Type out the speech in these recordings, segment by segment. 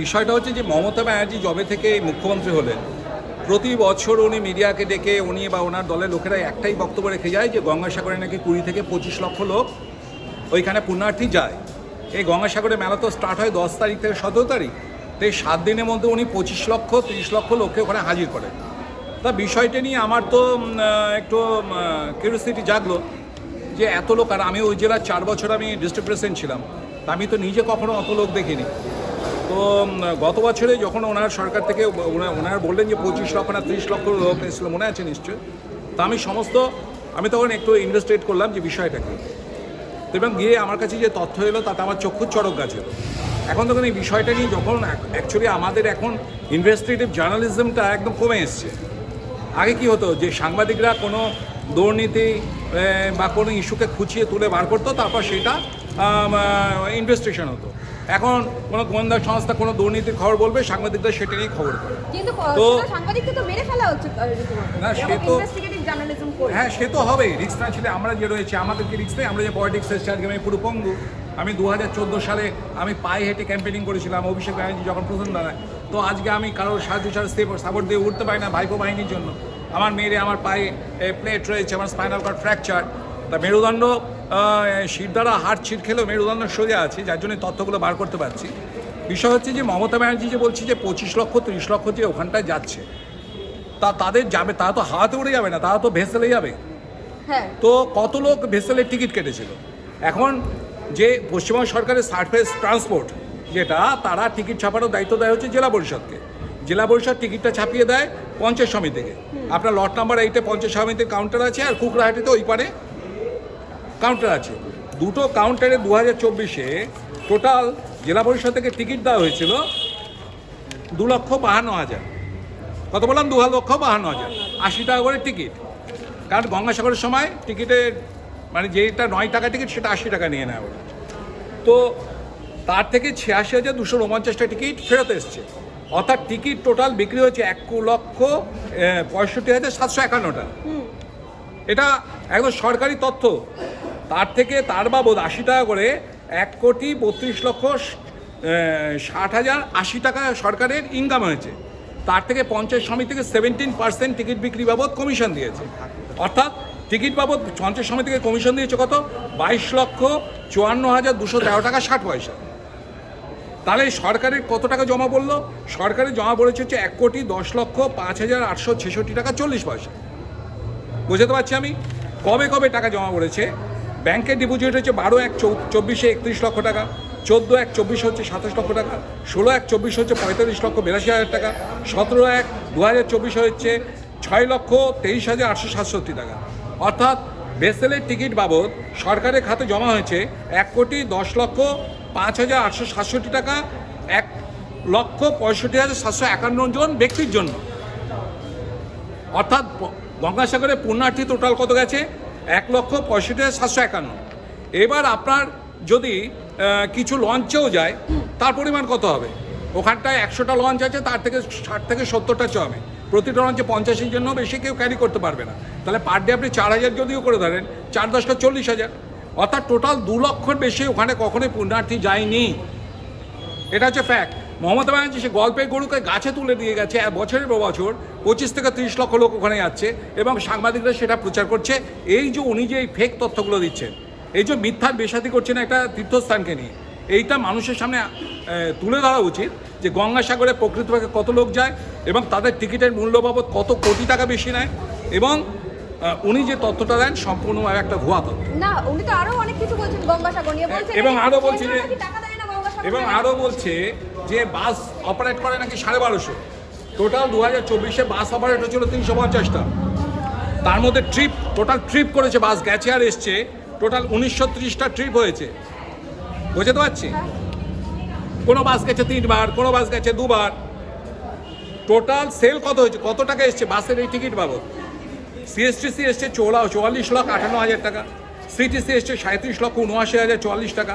বিষয়টা হচ্ছে যে মমতা ব্যানার্জি জবে থেকে মুখ্যমন্ত্রী হলেন, প্রতি বছর উনি মিডিয়াকে ডেকে উনি বা ওনার দলের লোকেরা একটাই বক্তব্য রেখে যায় যে গঙ্গাসাগরে নাকি কুড়ি থেকে পঁচিশ লক্ষ লোক ওইখানে পুণ্যার্থী যায়। এই গঙ্গাসাগরে মেলা তো স্টার্ট হয় দশ তারিখ থেকে সতেরো তারিখ। তো এই সাত দিনের মধ্যে উনি পঁচিশ লক্ষ, তিরিশ লক্ষ লোককে ওখানে হাজির করেন। তা বিষয়টা নিয়ে আমার তো একটু কিউরিয়াসিটি জাগলো যে এত লোক, আর আমি ওই জেলার চার বছর আমি ডিস্ট্রিক্ট প্রেসিডেন্ট ছিলাম। তা আমি তো নিজে কখনো অত লোক দেখিনি। তো গত বছরে যখন ওনার সরকার থেকে ওনা- ওনারা বললেন যে পঁচিশ লক্ষ না ত্রিশ লক্ষ লোক এসেছিল, মনে আছে নিশ্চয় তা আমি সমস্ত, আমি তখন একটু ইনভেস্টিগেট করলাম যে বিষয়টা কী তো এবং গিয়ে আমার কাছে যে তথ্য এলো, তাতে আমার চক্ষু চড়ক গাছ এলো। এখন তখন এই বিষয়টা নিয়ে যখন অ্যাকচুয়ালি আমাদের এখন ইনভেস্টিগেটিভ জার্নালিজমটা একদম কমে এসছে। আগে কি হতো, যে সাংবাদিকরা কোনো দুর্নীতি বা কোনো ইস্যুকে খুঁচিয়ে তুলে বার করতো, তারপর সেটা ইনভেস্টিগেশন হতো। এখন কোনো গোয়েন্দা সংস্থা কোনো দুর্নীতির খবর বলবে সাংবাদিকরা সেটা নিয়ে খবর করে। তো- সাংবাদিককে তো মেরে ফেলা হচ্ছে না, সে তো- হ্যাঁ সে তো হবেই রিক্স না ছিল আমরা যে রয়েছে আমাদেরকে রিক্স নেই আমরা যে পলিটিক্স এসেছি আজকে আমি পুরো পঙ্গু। আমি দু হাজার চোদ্দ সালে আমি পায়ে হেঁটে ক্যাম্পেনিং করেছিলাম অভিষেক ব্যানার্জি যখন প্রথম দাঁড়ায়। তো আজকে আমি কারোর সাহায্য ছাড়া সাপোর্ট দিয়ে উঠতে পারি না ভাইপো বাহিনীর জন্য। আমার মেয়েরে আমার পায়ে প্লেট রয়েছে আমার স্পাইনাল কার্ড ফ্র্যাকচার তা মেরুদণ্ড শির দ্বারা হাড় ছিট খেলেও মেরুদণ্ড সোজা আছে যার জন্য তথ্যগুলো বার করতে পারছি। বিষয় হচ্ছে যে মমতা ব্যানার্জি যে বলছি যে পঁচিশ লক্ষ তিরিশ লক্ষ যে ওখানটায় যাচ্ছে তা তাদের যাবে তারা তো হাওয়াতে উড়ে যাবে না তারা তো ভেসেলে যাবে। হ্যাঁ। তো কত লোক ভেসেলের টিকিট কেটেছিল? এখন যে পশ্চিমবঙ্গ সরকারের সার্ফেস ট্রান্সপোর্ট যেটা তারা টিকিট ছাপানোর দায়িত্ব দেয় হচ্ছে জেলা পরিষদকে। জেলা পরিষদ টিকিটটা ছাপিয়ে দেয় পঞ্চায়েত সমিতিকে। আপনার লট নাম্বার এইটে পঞ্চায়েত সমিতির কাউন্টার আছে আর কুকরাহাটিতে ওই পারে কাউন্টার আছে। দুটো কাউন্টারে দু হাজার চব্বিশে টোটাল জেলা পরিষদ থেকে টিকিট দেওয়া হয়েছিল দু লক্ষ বাহান্ন হাজার। কত বললাম? দু হাজার লক্ষ বাহান্ন হাজার। আশি টাকা করে টিকিট কারণ গঙ্গাসাগরের সময় টিকিটের মানে যেটা নয় টাকা টিকিট সেটা আশি টাকা নিয়ে নেয় ওরা তো তার থেকে ছিয়াশি হাজার দুশো উনপঞ্চাশটা টিকিট ফেরত এসছে। অর্থাৎ টিকিট টোটাল বিক্রি হয়েছে এক লক্ষ পঁয়ষট্টি হাজার সাতশো একান্নটা এটা একদম সরকারি তথ্য। তার থেকে তার বাবদ আশি টাকা করে এক কোটি বত্রিশ লক্ষ ষাট হাজার আশি টাকা সরকারের ইনকাম হয়েছে। তার থেকে পঞ্চায়েত সমিতি থেকে সেভেন্টিন পার্সেন্ট টিকিট বিক্রি বাবদ কমিশন দিয়েছে। অর্থাৎ টিকিট বাবদ পঞ্চায়েত সমিতি থেকে কমিশন দিয়েছে কত? বাইশ লক্ষ চুয়ান্ন হাজার দুশো তেরো টাকা ষাট পয়সা। তাহলে সরকারের কত টাকা জমা পড়ল? সরকারের জমা পড়েছে হচ্ছে এক কোটি দশ লক্ষ পাঁচ হাজার আটশো ছেষট্টি টাকা চল্লিশ পয়সা। বুঝতে পারছি আমি? কবে কবে টাকা জমা পড়েছে? ব্যাংকের ডিপোজিট হচ্ছে বারো এক চব্বিশে একত্রিশ লক্ষ টাকা, চোদ্দ এক চব্বিশ হচ্ছে সাতাশ লক্ষ টাকা, ষোলো এক চব্বিশ হচ্ছে পঁয়তাল্লিশ লক্ষ বিরাশি হাজার টাকা, সতেরো এক দু হাজার চব্বিশ হচ্ছে ছয় লক্ষ তেইশ হাজার আটশো সাতষট্টি টাকা। অর্থাৎ ভেসেলের টিকিট বাবদ সরকারের খাতে জমা হয়েছে এক কোটি দশ লক্ষ পাঁচ হাজার আটশো সাতষট্টি টাকা, এক লক্ষ পঁয়ষট্টি হাজার সাতশো একান্ন জন ব্যক্তির জন্য। অর্থাৎ গঙ্গাসাগরে পুণ্যার্থী টোটাল কত গেছে? এক লক্ষ পঁয়ষট্টি হাজার সাতশো একান্ন। এবার আপনার যদি কিছু লঞ্চেও যায়, তার পরিমাণ কত হবে? ওখানটায় একশোটা লঞ্চ আছে, তার থেকে ষাট থেকে সত্তরটা চমে। প্রতিটা লঞ্চে পঞ্চাশের জন্য বেশি কেউ ক্যারি করতে পারবে না। তাহলে পার ডে আপনি চার হাজার যদিও করে ধরেন, চার দশটা চল্লিশ হাজার। অর্থাৎ টোটাল দু লক্ষর বেশি ওখানে কখনোই পুণ্যার্থী যায়নি। এটা হচ্ছে ফ্যাক্ট মমতা ব্যানার্জি সে গল্পের গরুকে গাছে তুলে দিয়ে গেছে এক বছরের পর বছর পঁচিশ থেকে তিরিশ লক্ষ লোক ওখানে যাচ্ছে এবং সাংবাদিকরা সেটা প্রচার করছে। এই যে উনি যে এই ফেক তথ্যগুলো দিচ্ছেন এই যে মিথ্যার বেসাতি করছেন একটা তীর্থস্থানকে নিয়ে এইটা মানুষের সামনে তুলে ধরা উচিত যে গঙ্গাসাগরে প্রকৃতভাবে কত লোক যায় এবং তাদের টিকিটের মূল্য বাবদ কত কোটি টাকা বেশি নেয় এবং উনি যে তথ্যটা দেন সম্পূর্ণভাবে একটা ভুয়া তথ্য। না উনি তো আরও অনেক কিছু বলছেন গঙ্গাসাগর নিয়ে। বলছেন এবং এই আরও বলছে এবং। আরও বলছে যে বাস অপারেট করে নাকি সাড়ে বারোশো? টোটাল দু হাজার চব্বিশে বাস অপারেট হয়েছিল তিনশো পঞ্চাশটা। তার মধ্যে ট্রিপ টোটাল ট্রিপ করেছে, বাস গেছে আর এসছে টোটাল উনিশশো ত্রিশটা ট্রিপ হয়েছে। বুঝতে পারছি? কোনো বাস গেছে তিনবার, কোনো বাস গেছে দুবার। টোটাল সেল কত হয়েছে? কত টাকা এসছে বাসের এই টিকিট বাবদ? সিএসটিসি এসছে চৌলা, চুয়াল্লিশ লক্ষ আটান্ন হাজার টাকা। সিটিসি এসছে সাঁত্রিশ লক্ষ উনআশি হাজার চুয়াল্লিশ টাকা।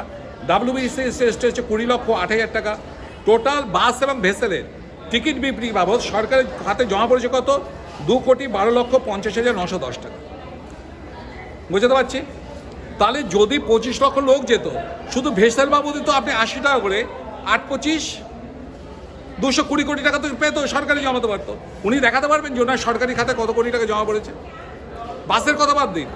ডাব্লিউবিসি এসছে এসছে কুড়ি লক্ষ আট হাজার টাকা। টোটাল বাস এবং ভেসেলের টিকিট বিক্রি বাবদ সরকারের হাতে জমা পড়েছে কত? দু কোটি বারো লক্ষ পঞ্চাশ হাজার নশো দশ টাকা। বুঝতে পারছি? তাহলে যদি পঁচিশ লক্ষ লোক যেত, শুধু ভেসেল বাবদই তো আপনি আশি টাকা করে আট পঁচিশ, দুশো কুড়ি কোটি টাকা তো পেতো, সরকারি জমাতে পারতো। উনি দেখাতে পারবেন যে ওনার সরকারি খাতে কত কোটি টাকা জমা পড়েছে। বাসের কথা বাদ দিন।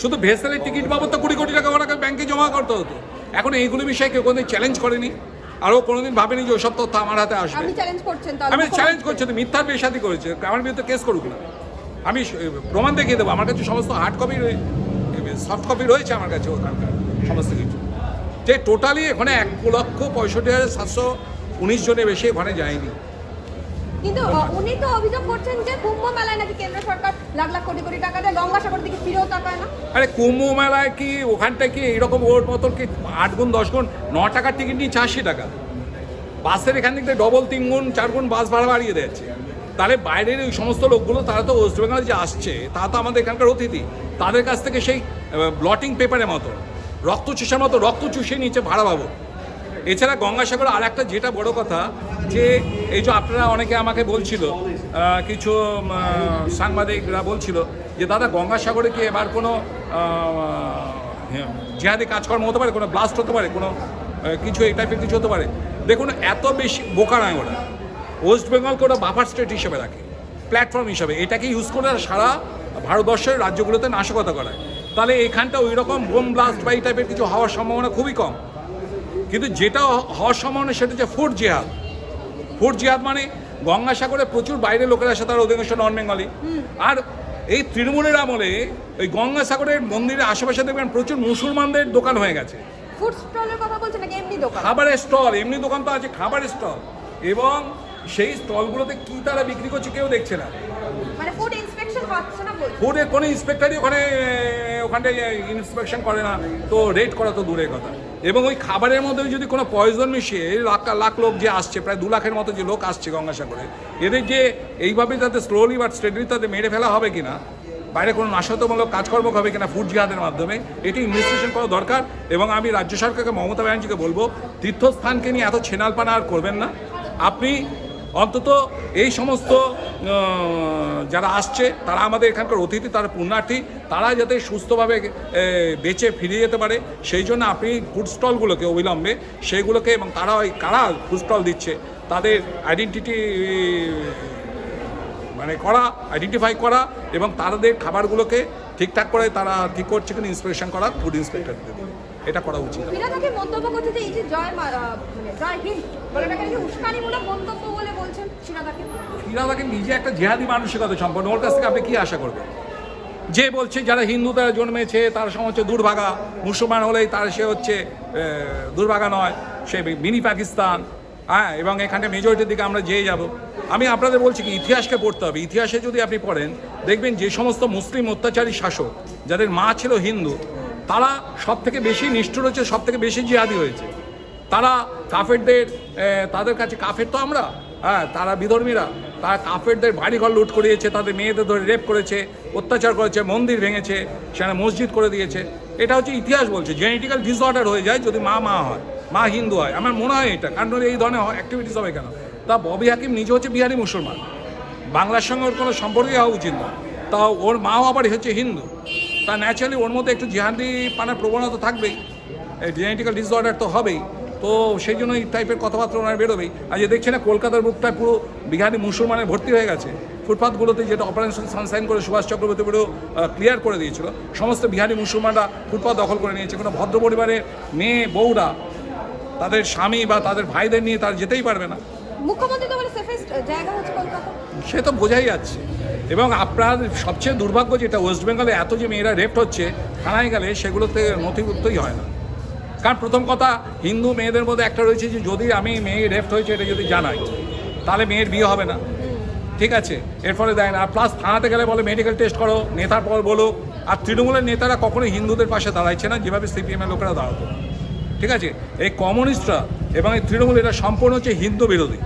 শুধু ভেসেলের টিকিট বাবদ তো কুড়ি কোটি টাকা ওনাকে ব্যাংকে জমা করতে হতো। এখন এইগুলো বিষয়ে কেউ কোনোদিন চ্যালেঞ্জ করেনি। আরও কোনোদিন ভাবেনি যে ওসব তথ্য আমার হাতে আসবে। চ্যালেঞ্জ করছেন আমি চ্যালেঞ্জ করছি তো মিথ্যার পেশাদি করেছে আমার বিরুদ্ধে কেস করুক না। আমি প্রমাণ দেখিয়ে দেবো আমার কাছে সমস্ত হার্ড কপি রয়েছে সফট কপি রয়েছে আমার কাছে ওখানকার সমস্ত কিছু। যে টোটালি এখানে এক লক্ষ পঁয়ষট্টি হাজার সাতশো উনিশ জনের বেশি ওখানে যায়নি। কিন্তু উনি তো অভিযোগ করছেন যে কুম্ভ মেলায় নাকি কেন্দ্র সরকার লাখ লাখ কোটি কোটি টাকা দেয়, গঙ্গাসাগর দিকে ফিরেও তাকায় না। আরে, কুম্ভ মেলায় কি ওখানটা কি এরকম ওর মতন কি আট গুণ, দশ গুণ, ন টাকার টিকিট নিচ্ছে আশি টাকা? বাসের এখান থেকে ডবল তিন গুণ, চার গুণ বাস ভাড়া বাড়িয়ে দিচ্ছে তাহলে বাইরের ওই সমস্ত লোকগুলো, তারা তো ওয়েস্ট বেঙ্গলে যে আসছে তারা তো আমাদের এখানকার অতিথি। তাদের কাছ থেকে সেই ব্লটিং পেপারের মতো, রক্ত চুষার মতো, রক্ত চুষে নিচ্ছে ভাড়া পাবো এছাড়া গঙ্গাসাগর আর একটা যেটা বড় কথা যে এই যে আপনারা অনেকে আমাকে বলছিল কিছু সাংবাদিকরা বলছিল যে, দাদা, গঙ্গাসাগরে কি এবার কোনো জিহাদি কাজকর্ম হতে পারে? কোনো ব্লাস্ট হতে পারে? কোনো কিছু এই টাইপের কিছু হতে পারে? দেখুন, এত বেশি বোকা নয় ওরা। ওয়েস্ট বেঙ্গলকে ওরা বাফার স্টেট হিসেবে রাখে প্ল্যাটফর্ম হিসাবে। এটাকে ইউজ করে সারা ভারতবর্ষের রাজ্যগুলোতে নাশকতা করায়। তাহলে এখানটা ওই রকম বোম ব্লাস্ট বা এই টাইপের কিছু হওয়ার সম্ভাবনা খুবই কম। কিন্তু যেটা হওয়ার সম্ভাবনা সেটা হচ্ছে ফুড জিহাদ। ফুড জিহাদ মানে গঙ্গাসাগরে প্রচুর বাইরের লোকেরা আসে তার অধিকাংশ নন বেঙ্গলি। আর এই তৃণমূলের আমলে ওই গঙ্গাসাগরের মন্দিরের আশেপাশে দেখবেন প্রচুর মুসলমানদের দোকান হয়ে গেছে। খাবারের স্টল এমনি দোকান তো আছে খাবারের স্টল। এবং সেই স্টলগুলোতে কি তারা বিক্রি করছে কেউ দেখছে না। না ফুডের কোনো ইন্সপেক্টরই ওখানে ওখানটায় ইন্সপেকশন করে না, তো রেড করা তো দূরের কথা। এবং ওই খাবারের মধ্যে যদি কোনো পয়জন মিশিয়ে লাখ লাখ লোক যে আসছে, প্রায় দু লাখের মতো যে লোক আসছে গঙ্গাসাগরে, এদের যে এইভাবে তাদের স্লোলি বাট স্টেডলি তাদের মেরে ফেলা হবে কিনা, বাইরে কোনো নাশকতামূলক কাজকর্ম হবে কিনা ফুড জিহাদের মাধ্যমে, এটি ইনভেস্টিগেশন করা দরকার। এবং আমি রাজ্য সরকারকে, মমতা ব্যানার্জিকে বলব, তীর্থস্থানকে নিয়ে এত ছেনালপানা আর করবেন না। আপনি অন্তত এই সমস্ত যারা আসছে, তারা আমাদের এখানকার অতিথি, তারা পুণ্যার্থী, তারা যাতে সুস্থভাবে বেঁচে ফিরে যেতে পারে, সেই জন্য আপনি ফুড স্টলগুলোকে অবিলম্বে সেইগুলোকে এবং তারা ওই কারা ফুড স্টল দিচ্ছে, তাদের আইডেন্টিটি মানে করা আইডেন্টিফাই করা এবং তাদের খাবারগুলোকে ঠিকঠাক করে তারা ঠিক করছে কিনা ইন্সপেকশন করা ফুড ইন্সপেক্টরদের দিয়ে। এটা করা উচিত। ফিরাদাকে মন্তব্য করছে যে এই যে জয় মানে জয় হিন্দ বলাটাকে নাকি উস্কানিমূলক মন্তব্য বলে বলছেন ফিরাদাকে ফিরাদাকে নিজে একটা জেহাদি মানসিকতা সম্পন্ন। ওর কাছ থেকে আপনি কি আশা করবেন? যে বলছে যারা হিন্দু তারা জন্মেছে তার সঙ্গে হচ্ছে দুর্ভাগা। মুসলমান হলেই তার সে হচ্ছে দুর্ভাগা নয় সে মিনি পাকিস্তান। হ্যাঁ এবং এখানে মেজরিটির দিকে আমরা যেয়ে যাব। আমি আপনাদের বলছি কি ইতিহাসকে পড়তে হবে। ইতিহাসে যদি আপনি পড়েন দেখবেন যে সমস্ত মুসলিম অত্যাচারী শাসক যাদের মা ছিল হিন্দু তারা সব থেকে বেশি নিষ্ঠুর হচ্ছে সব থেকে বেশি জিহাদি হয়েছে। তারা কাফেরদের তাদের কাছে কাফের তো আমরা হ্যাঁ তারা বিধর্মীরা। তারা কাফেরদের বাড়িঘর লুট করিয়েছে, তাদের মেয়েদের ধরে রেপ করেছে, অত্যাচার করেছে, মন্দির ভেঙেছে, সেখানে মসজিদ করে দিয়েছে। এটা হচ্ছে ইতিহাস বলছে, জেনেটিক্যাল ডিসঅর্ডার হয়ে যায় যদি মা মা হয়, মা হিন্দু হয়। আমার মনে হয় এটা, কারণ এই ধরনের অ্যাক্টিভিটিস হবে কেন? তা ববি হাকিম নিজে হচ্ছে বিহারি মুসলমান। বাংলার সঙ্গে ওর কোনো সম্পর্কই হওয়া উচিত না। তা ওর মাও আবার হচ্ছে হিন্দু। তা ন্যাচারালি ওর মধ্যে একটু জিহাদি পানার প্রবণতা থাকবেই। জেনেটিক্যাল ডিসঅর্ডার তো হবেই। তো সেই জন্য এই টাইপের কথাবার্তা ওনার বেরোবেই। আর যে দেখছে না কলকাতার বুকটায় পুরো বিহারি মুসলমানে ভর্তি হয়ে গেছে। ফুটপাথগুলোতে যেটা অপারেশন সানসাইন করে সুভাষ চক্রবর্তী পুরো ক্লিয়ার করে দিয়েছিল। সমস্ত বিহারি মুসলমানরা ফুটপাথ দখল করে নিয়েছে। কোনো ভদ্র পরিবারের মেয়ে বউরা তাদের স্বামী বা তাদের ভাইদের নিয়ে তারা যেতেই পারবে না। মুখ্যমন্ত্রী তো জায়গা হচ্ছে কলকাতা। সে তো বোঝাই যাচ্ছে। এবং আপনার সবচেয়ে দুর্ভাগ্য যেটা ওয়েস্ট বেঙ্গলে এত যে মেয়েরা রেপ্ট হচ্ছে থানায় গেলে সেগুলোতে নথিভুক্তই হয় না। কারণ প্রথম কথা, হিন্দু মেয়েদের মধ্যে একটা রয়েছে যে, যদি আমি মেয়ে রেপ্ট হয়েছে, এটা যদি জানাই, তাহলে মেয়ের বিয়ে হবে না। ঠিক আছে? এর ফলে দেয় না। আর প্লাস থানাতে গেলে বলে মেডিকেল টেস্ট করো, নেতার পর বলো আর তৃণমূলের নেতারা কখনোই হিন্দুদের পাশে দাঁড়াচ্ছে না, যেভাবে সিপিএমের লোকেরা দাঁড়াতো। ঠিক আছে? এই কমিউনিস্টরা এবং এই তৃণমূল, এরা সম্পূর্ণ হচ্ছে হিন্দু বিরোধী।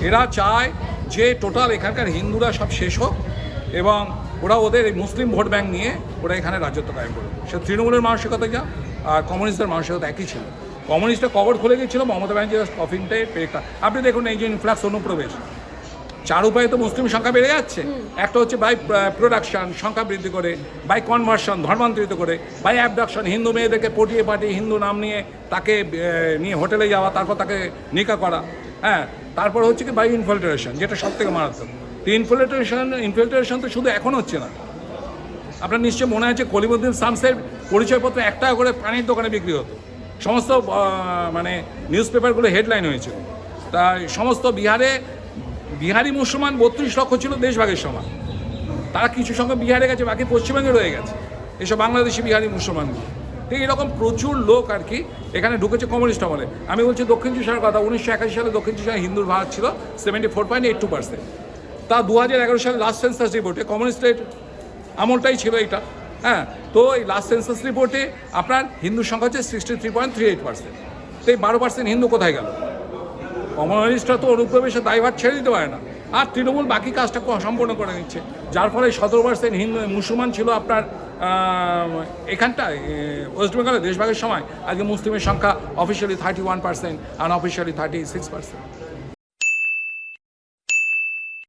এরা চায় যে টোটাল এখানকার হিন্দুরা সব শেষ হোক এবং ওরা ওদের এই মুসলিম ভোট ব্যাংক নিয়ে ওরা এখানে রাজত্ব কায়েম করবে সে তৃণমূলের মানসিকতা যা আর কমিউনিস্টদের মানসিকতা একই ছিল। কমিউনিস্টরা কবর খুলে গিয়েছিল মমতা ব্যানার্জি কফিনটাই পেরেকটা আপনি দেখুন এই যে ইনফ্লাক্স অনুপ্রবেশ। চার উপায়ে তো মুসলিম সংখ্যা বেড়ে যাচ্ছে। একটা হচ্ছে বাই প্রোডাকশন সংখ্যা বৃদ্ধি করে বাই কনভার্সন ধর্মান্তরিত করে বাই অ্যাবডাকশন হিন্দু মেয়েদেরকে পটিয়ে পাঠিয়ে হিন্দু নাম নিয়ে তাকে নিয়ে হোটেলে যাওয়া তারপর তাকে নিকা করা। হ্যাঁ তারপর হচ্ছে কি বাই ইনফিল্ট্রেশন যেটা সব থেকে মারাত্মক। তো ইনফিল্ট্রেশন ইনফিল্ট্রেশন তো শুধু এখন হচ্ছে না। আপনার নিশ্চয় মনে আছে কলিমুদ্দিন শামসের পরিচয়পত্র এক টাকা করে পানির দোকানে বিক্রি হতো। সমস্ত মানে নিউজ পেপারগুলো হেডলাইন হয়েছিল। তা সমস্ত বিহারে, বিহারি মুসলমান বত্রিশ লক্ষ ছিল দেশভাগের সময় তারা কিছু সংখ্যক বিহারে গেছে, বাকি পশ্চিমবঙ্গে রয়ে গেছে। এসব বাংলাদেশি বিহারি মুসলমানগুলো। ঠিক এরকম প্রচুর লোক আর কি এখানে ঢুকেছে কমিউনিস্ট আমলে আমি বলছি দক্ষিণ চব্বিশ কথা, উনিশশো একাশি সালে দক্ষিণ চব্বিশ হিন্দুর ভাগ ছিল seventy four point eight two percent তা দু হাজার এগারো সালে লাস্ট সেন্সাস রিপোর্টে কমিউনিস্টের আমলটাই ছিল এটা হ্যাঁ তো এই লাস্ট সেন্সাস রিপোর্টে আপনার হিন্দুর সংখ্যা হচ্ছে sixty three point three eight percent তো এই বারো পার্সেন্ট হিন্দু কোথায় গেল? কমিউনিস্টরা তো অনুপ্রবেশের দায়ভার ছেড়ে দিতে পারে না। আর তৃণমূল বাকি কাজটা সম্পূর্ণ করে নিচ্ছে। যার ফলে সতেরো পার্সেন্ট হিন্দু, মুসলমান ছিল আপনার এখানটায় ওয়েস্ট বেঙ্গলে দেশভাগের সময় আজকে মুসলিমের সংখ্যা officially thirty one percent unofficially thirty six percent